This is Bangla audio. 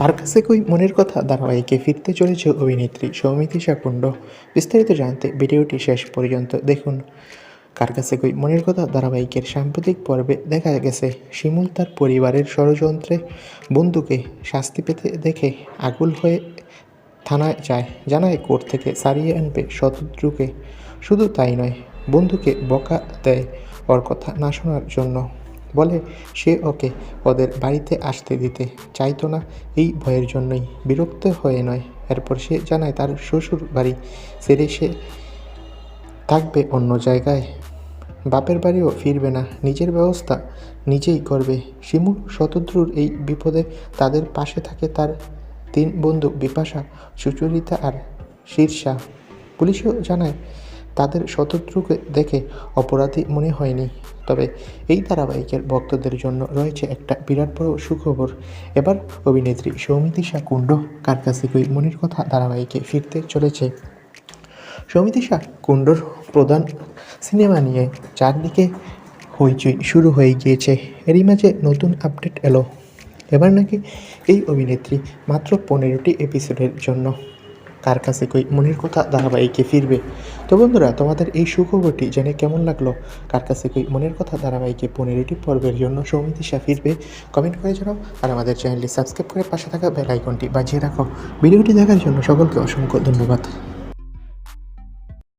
কার কাছে কই মনের কথা? ধারাবাহিকে ফিরতে চলেছে অভিনেত্রী সৌমিতি শাকুণ্ড বিস্তারিত জানতে ভিডিওটি শেষ পর্যন্ত দেখুন। কার কাছে কই মনের কথা? ধারাবাহিকের সাম্প্রতিক পর্বে দেখা গেছে। শিমুল তার পরিবারের ষড়যন্ত্রে বন্ধুকে শাস্তি পেতে দেখে আগুল হয়ে থানায় যায়। জানায়, কোর্ট থেকে সারিয়ে আনবে শত্রুকে শুধু তাই নয়, বন্ধুকে বকা দেয় ওর কথা না শোনার জন্য। বলে, সে ওকে ওদের বাড়িতে আসতে দিতে চাইতো না। এই ভয়ের জন্যই বিরক্ত হয়ে নয়। এরপর সে জানায়, তার শ্বশুর বাড়ি ছেড়ে সে থাকবে অন্য জায়গায়। বাপের বাড়িও ফিরবে না। নিজের ব্যবস্থা নিজেই করবে। শিমুল শতদ্রুর এই বিপদে তাদের পাশে থাকে তার তিন বন্ধু বিপাশা, সুচরিতা আর শীর্ষা পুলিশও জানায়, তাদের শতদ্রুকে দেখে অপরাধী মনে হয়নি। তবে এই ধারাবাহিকের ভক্তদের জন্য রয়েছে একটা বিরাট বড় সুখবর। এবার অভিনেত্রী সৌমিতিশা কুণ্ড কার কাছে কই মনের কথা ধারাবাহিকে ফিরতে চলেছে? সমিতিশা কুণ্ডর প্রধান সিনেমা নিয়ে চারদিকে হইচই শুরু হয়ে গিয়েছে। এরই মাঝে নতুন আপডেট এলো। এবার নাকি এই অভিনেত্রী মাত্র পনেরোটি এপিসোডের জন্য কার কাছে কই, মনির কথা? ধারাবাহিকে ফিরবে। তো বন্ধুরা, তোমাদের এই সুখবরটি জেনে কেমন লাগল? কার কাছে কই, মনের কথা? ধারাবাহিকে পনেরোটি পর্বের জন্য সৌমিতিশা ফিরবে। কমেন্ট করে জানাও আর আমাদের চ্যানেলটি সাবস্ক্রাইব করে পাশে থাকা বেল আইকনটি বাজিয়ে রাখো। ভিডিওটি দেখার জন্য সকলকে অসংখ্য ধন্যবাদ।